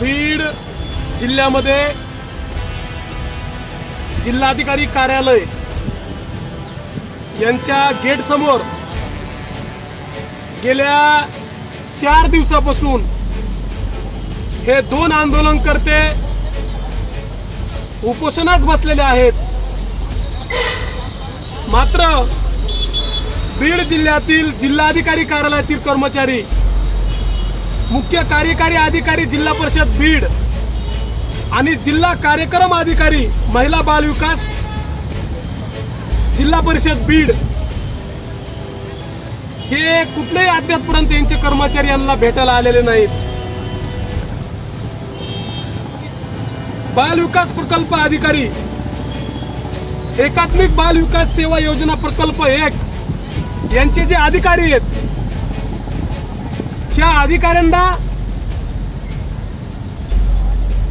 बीड जिल्ह्यामध्ये जिल्हाधिकारी कार्यालय यांच्या गेटसमोर गेल्या चार दिवसापासून हे दोन आंदोलनकर्ते उपोषणास बसलेले आहेत. मात्र बीड जिल्ह्यातील जिल्हाधिकारी कार्यालयातील कर्मचारी मुख्य कार्यकारी अधिकारी जिल्हा परिषद बीड आणि जिल्हा कार्यक्रम अधिकारी महिला बाल विकास जिल्हा परिषद बीड. हे कुठल्याही अद्यापपर्यंत यांचे कर्मचारी यांना भेटायला आलेले नाहीत. बाल विकास प्रकल्प अधिकारी एकात्मिक बाल विकास सेवा योजना प्रकल्प एक यांचे जे अधिकारी आहेत ह्या अधिकाऱ्यांना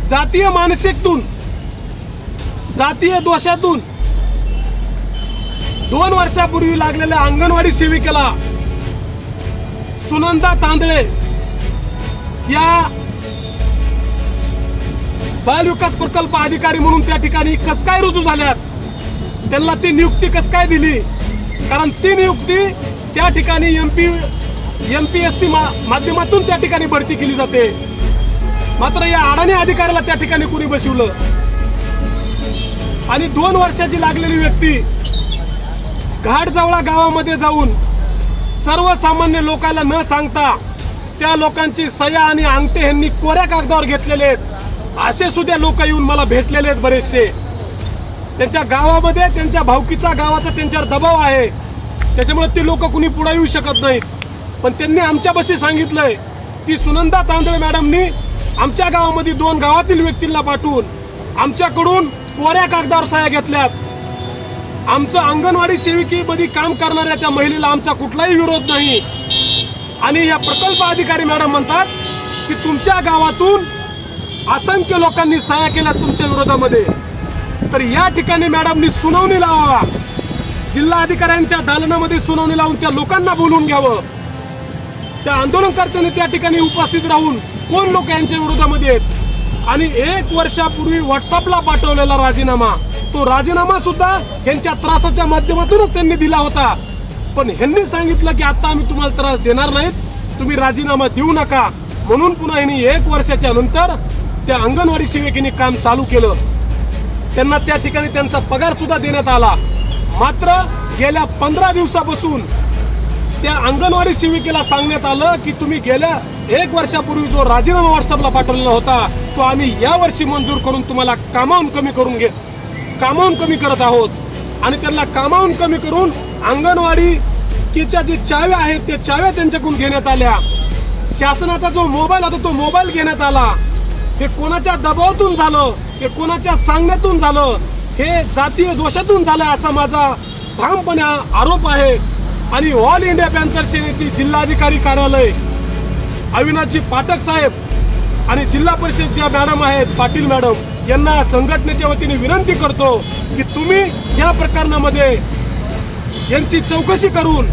जातीय मानसिकतून जातीय दोषातून दोन वर्षापूर्वी लागलेल्या अंगणवाडी सेविकेला सुनंदा तांदळे या बाल विकास प्रकल्प अधिकारी म्हणून त्या ठिकाणी कस काय रुजू झाल्यात? त्यांना ती नियुक्ती कस काय दिली? कारण ती नियुक्ती त्या ठिकाणी M P M P S C माध्यमातून त्या ठिकाणी भरती केली जाते. मात्र या अडाणी अधिकाऱ्याला त्या ठिकाणी कुणी बसवलं? आणि दोन वर्षाची लागलेली व्यक्ती घाटजवळा गावामध्ये जाऊन सर्वसामान्य लोकांना न सांगता त्या लोकांची सया आणि अंगठे ह्यांनी कोऱ्या कागदावर घेतलेले आहेत. असे सुद्धा लोक येऊन मला भेटलेले आहेत बरेचसे. त्यांच्या गावामध्ये त्यांच्या भावकीचा गावाचा त्यांच्यावर दबाव आहे. त्याच्यामुळे ते लोक कुणी पुढे येऊ शकत नाहीत. पण त्यांनी आमच्यापाशी सांगितलंय की सुनंदा तांदळे मॅडमनी आमच्या गावामध्ये दोन गावातील व्यक्तींना पाठवून आमच्याकडून कोऱ्या कागदावर सह्या घेतल्यात. आमचं अंगणवाडी सेविकेमध्ये काम करणाऱ्या त्या महिलेला आमचा कुठलाही विरोध नाही. आणि या प्रकल्प अधिकारी मॅडम म्हणतात की तुमच्या गावातून असंख्य लोकांनी सह्या केल्या तुमच्या विरोधामध्ये. तर या ठिकाणी मॅडमनी सुनावणी लावावा. जिल्हा अधिकाऱ्यांच्या दालनामध्ये सुनावणी लावून त्या लोकांना बोलून घ्यावं. त्या आंदोलनकर्त्यांनी त्या ठिकाणी उपस्थित राहून कोण लोक यांच्या विरोधामध्ये आहेत? आणि एक वर्षापूर्वी व्हॉट्सअपला पाठवलेला राजीनामा तो राजीनामा सुद्धा यांच्या त्रासाच्या माध्यमातूनच त्यांनी दिला होता. पण ह्यांनी सांगितलं की आता आम्ही तुम्हाला त्रास देणार नाहीत तुम्ही राजीनामा देऊ नका. म्हणून पुन्हा यांनी एक वर्षाच्या नंतर त्या अंगणवाडी सेविकेने काम चालू केलं. त्यांना त्या ठिकाणी त्यांचा पगार सुद्धा देण्यात आला. मात्र गेल्या पंधरा दिवसापासून त्या अंगणवाडी सेविकेला सांगण्यात आलं की तुम्ही गेल्या एक वर्षापूर्वी जो राजीनामा व्हॉट्सअपला पाठवलेला होता तो आम्ही या वर्षी मंजूर करून तुम्हाला कामावून कमी करून घे कामावून कमी करत आहोत. आणि त्यांना कामावून कमी करून अंगणवाडीच्या जे चाव्या आहेत त्या चाव्या त्यांच्याकडून घेण्यात आल्या. शासनाचा जो मोबाईल होता तो मोबाईल घेण्यात आला. हे कोणाच्या दबावातून झालं? हे कोणाच्या सांगण्यातून झालं? हे जातीय दोषातून झालं असा माझा ठामपणे आरोप आहे. आणि ऑल इंडिया पॅन्थर सेनेची जिल्हाधिकारी कार्यालय अविनाशजी पाठक साहेब आणि जिल्हा परिषद ज्या मॅडम आहेत पाटील मॅडम यांना संघटनेच्या वतीने विनंती करतो की तुम्ही या प्रकरणामध्ये यांची चौकशी करून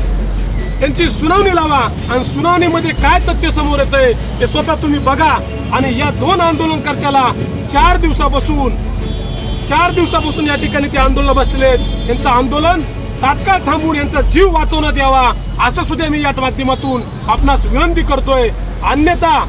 यांची सुनावणी लावा आणि सुनावणीमध्ये काय तथ्य समोर येत आहे ते स्वतः तुम्ही बघा आणि या दोन आंदोलनकर्त्याला चार दिवसापासून चार दिवसापासून या ठिकाणी ते आंदोलन बसलेले आहेत. यांचं आंदोलन तात्काळ थांबून यांचा जीव वाचवण्यात यावा असं सुद्धा मी या माध्यमातून आपणास विनंती करतोय. अन्यथा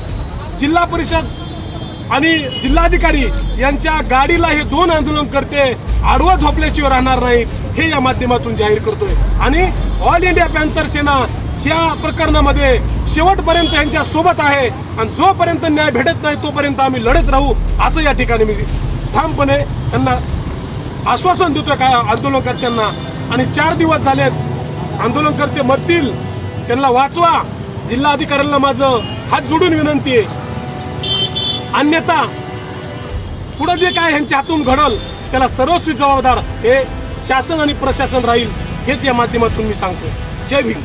जिल्हा परिषद आणि जिल्हाधिकारी यांच्या गाडीला हे दोन आंदोलन करते आडवा झोपल्याशिवाय राहणार नाहीत हे या माध्यमातून जाहीर करतोय. आणि ऑल इंडिया पॅन्थर सेना या प्रकरणामध्ये शेवटपर्यंत यांच्या सोबत आहे आणि जोपर्यंत न्याय भेटत नाही तोपर्यंत आम्ही लढत राहू असं या ठिकाणी मी ठामपणे त्यांना आश्वासन देतोय काय आंदोलनकर्त्यांना. आणि चार दिवस झालेत आंदोलनकर्ते मरतील. त्यांना वाचवा. जिल्हा अधिकाऱ्यांना माझं हात जोडून विनंती आहे. अन्यथा पुढं जे काय ह्यांच्या हातून घडल त्याला सर्वस्वी जबाबदार हे शासन आणि प्रशासन राहील हेच या माध्यमातून मी सांगतो. जय भीम.